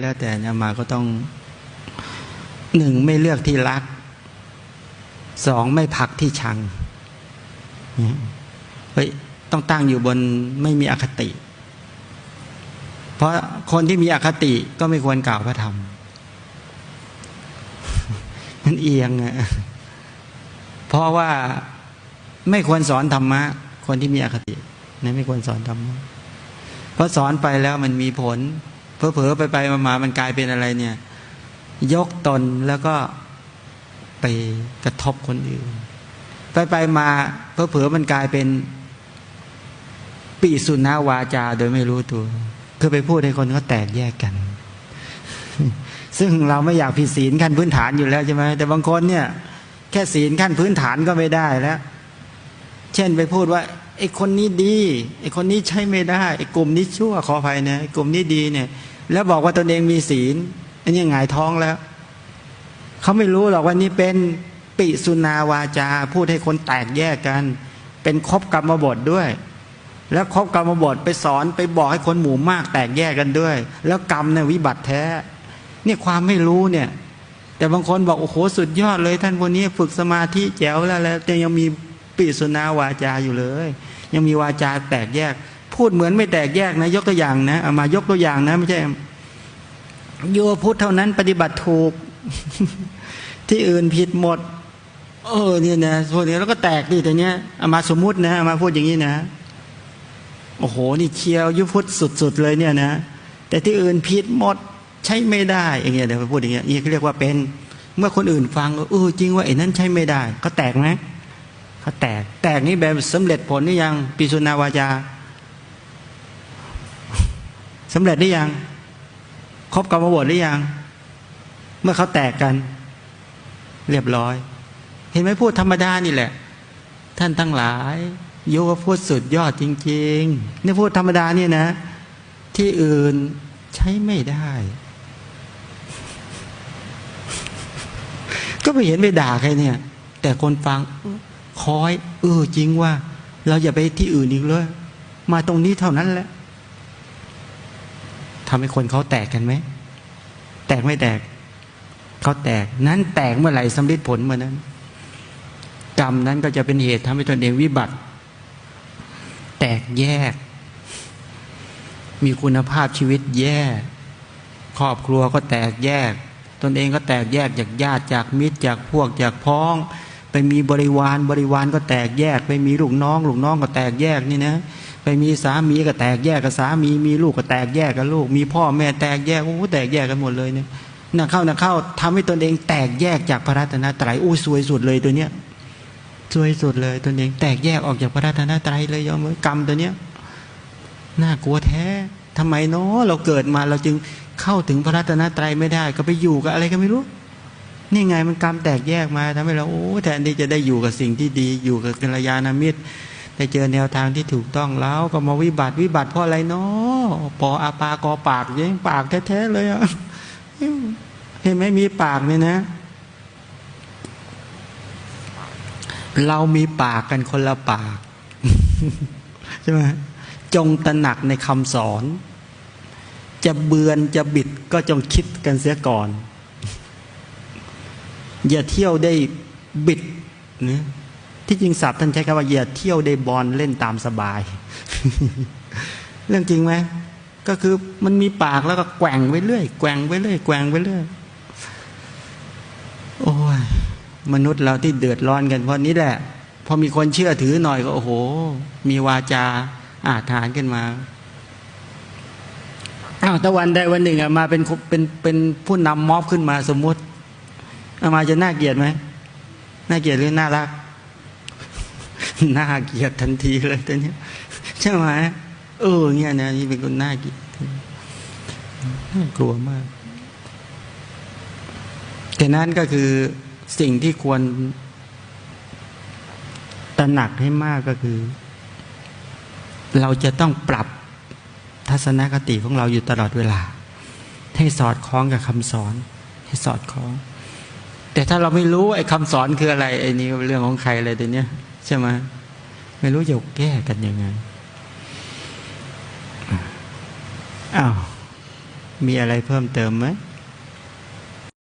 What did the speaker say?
แล้วแต่เนี่ยมาก็ต้องหนึ่งไม่เลือกที่รักสองไม่ผลักที่ชังเนี่ยเฮ้ยต้องตั้งอยู่บนไม่มีอคติ เพราะคนที่มีอคติก็ไม่ควรกล่าวพระธรรม มันเอียงอะเพราะว่าไม่ควรสอนธรรมะ คนที่มีอคตินะไม่ควรสอนธรรมะเพราะสอนไปแล้วมันมีผล เผลอๆไปไปมาๆมันกลายเป็นอะไรเนี่ย ยกตนแล้วก็ไปกระทบคนอื่น ไปไปมาเผลอๆมันกลายเป็นปีสุนาวาจาโดยไม่รู้ตัว คือไปพูดให้คนเขาแตกแยกกัน ซึ่งเราไม่อยากผิดศีลขั้นพื้นฐานอยู่แล้วใช่ไหมแต่บางคนเนี่ย แค่ศีลขั้นพื้นฐานก็ไม่ได้แล้ว เช่นไปพูดว่า ไอ้คนนี้ดีไอ้คนนี้ใช้ไม่ได้ไอ้กลุ่มนี้ชั่วขออภัยนะไอ้กลุ่มนี้ดีเนี่ย แล้วบอกว่าตนเองมีศีลอันนี้หงายท้องแล้วเขาไม่รู้หรอกว่านี่เป็นปิสุนาวาจา พูดให้คนแตกแยกกัน เป็นครบกรรมบทด้วย แล้วครบกรรมบทไปสอนไปบอกให้คนหมู่มากแตกแยกกันด้วย แล้วกรรมเนี่ยวิบัติแท้ เนี่ยความไม่รู้เนี่ย แต่บางคนบอกโอ้โหสุดยอดเลย ท่านคนนี้ฝึกสมาธิแจ๋วแล้วแล้วแต่ยังมี ปิสุนาวาจาอยู่เลย ยังมีวาจาแตกแยก พูดเหมือนไม่แตกแยกนะ ยกตัวอย่างนะเอามายกตัวอย่างนะไม่ใช่โยพุทธเท่านั้นปฏิบัติถูก ที่อื่นผิดหมด เออเนี่ยนะพวกนี้แล้วก็แตกดิแต่เนี้ยเอามาสมมุตินะเอามาพูดอย่างนี้นะโอ้โห นี่เคียวยุพุทธสุดๆเลยเนี่ยนะ แต่ที่อื่นผิดหมดใช้ไม่ได้อย่างเงี้ยเดี๋ยวพูดอย่างเงี้ยนี่เขาเรียกว่าเป็น เมื่อคนอื่นฟังเออจริงว่าไอ้นั้นใช้ไม่ได้เขาแตกไหม ขาแตก แตกนี่แบบสำเร็จผลหรือยัง ปิสุนาวาจาสำเร็จหรือยัง ครบกรรมบทหรือยัง เมื่อเขาแตกกัน เรียบร้อย เห็นไหมพูดธรรมดานี่แหละ ท่านทั้งหลายโยว่าพูดสุดยอดจริงๆนี่พูดธรรมดานี่นะ ที่อื่นใช้ไม่ได้ ก็ไปเห็นไปด่าใครเนี่ย แต่คนฟัง คอย เออจริงว่า เราอย่าไปที่อื่นอีกเลย มาตรงนี้เท่านั้นแหละทำให้คนเขาแตกกันไหม แตกไม่แตก เขาแตก นั้นแตกเมื่อไหร่สำลิดผลเมื่อนั้น กรรมนั้นก็จะเป็นเหตุทำให้ตนเองวิบัติ แตกแยก มีคุณภาพชีวิตแย่ ครอบครัวก็แตกแยก ตนเองก็แตกแยกจากญาติจากมิตรจากพวกจากพ้อง ไปมีบริวารบริวารก็แตกแยก ไปมีลูกน้อง ลูกน้องก็แตกแยกนี่นะไปมีสามีก็แตกแยกกับสามีมีลูกก็แตกแยกกับลูก มีพ่อแม่แตกแยกโอ้แตกแยกกันหมดเลยเนี่ยน่ะเข้าน่ะเข้าทำให้ตนเองแตกแยกจากพระรัตนตรัยอู้ซวยสุดเลยตัวเนี้ยซวยสุดเลยตนเองแตกแยกออกจากพระรัตนตรัยเลยยอมกรรมตัวเนี้ยน่ากลัวแท้ทำไมเนาะเราเกิดมาเราจึงเข้าถึงพระรัตนตรัยไม่ได้ ก็ไปอยู่กับอะไรก็ไม่รู้ นี่ไงมันกรรมแตกแยกมาทำให้เราโอ้แทนที่จะได้อยู่กับสิ่งที่ดีอยู่กับกัลยาณมิตรได้เจอแนวทางที่ถูกต้องแล้ว ก็มาวิบัติวิบัติเพราะอะไรเนาะปออาปากอปากยังปากแท้ๆเลยอะเห็นไหมมีปากเนี่ยนะ เรามีปากกันคนละปากใช่ไหมจงตระหนักในคำสอน จะเบือนจะบิดก็จงคิดกันเสียก่อน อย่าเที่ยวได้บิดนะที่จริงศัพท์ท่านใช้คำว่าอย่าเที่ยวได้บอลเล่นตามสบาย เรื่องจริงไหมก็คือมันมีปากแล้วก็แกว่งไปเรื่อยแกว่งไปเรื่อยแกว่งไปเรื่อยโอ้ยมนุษย์เราที่เดือดร้อนกันเพราะนี้แหละ พอมีคนเชื่อถือหน่อยก็โอ้โห มีวาจาอาถานขึ้นมาอ้าวตะวันใดวันหนึ่งอะมาเป็นเป็นเป็นผู้นำม็อบขึ้นมาสมมติ อามาจะน่าเกลียดไหมน่าเกลียดหรือน่ารัก น่าเกลียดทันทีเลยตอนนี้ใช่ไหมเออเนี่ยนะนี่เป็นคนน่าเกลียดน่ากลัวมากแต่นั้นก็คือสิ่งที่ควรตระหนักให้มากก็คือ เราจะต้องปรับทัศนคติของเราอยู่ตลอดเวลา ให้สอดคล้องกับคำสอน ให้สอดคล้อง แต่ถ้าเราไม่รู้ไอ้คำสอนคืออะไรไอ้นี่เรื่องของใครอะไรตัวเนี้ยใช่ไหมไม่รู้จะแก้กันยังไงอ้าวมีอะไรเพิ่มเติมไหม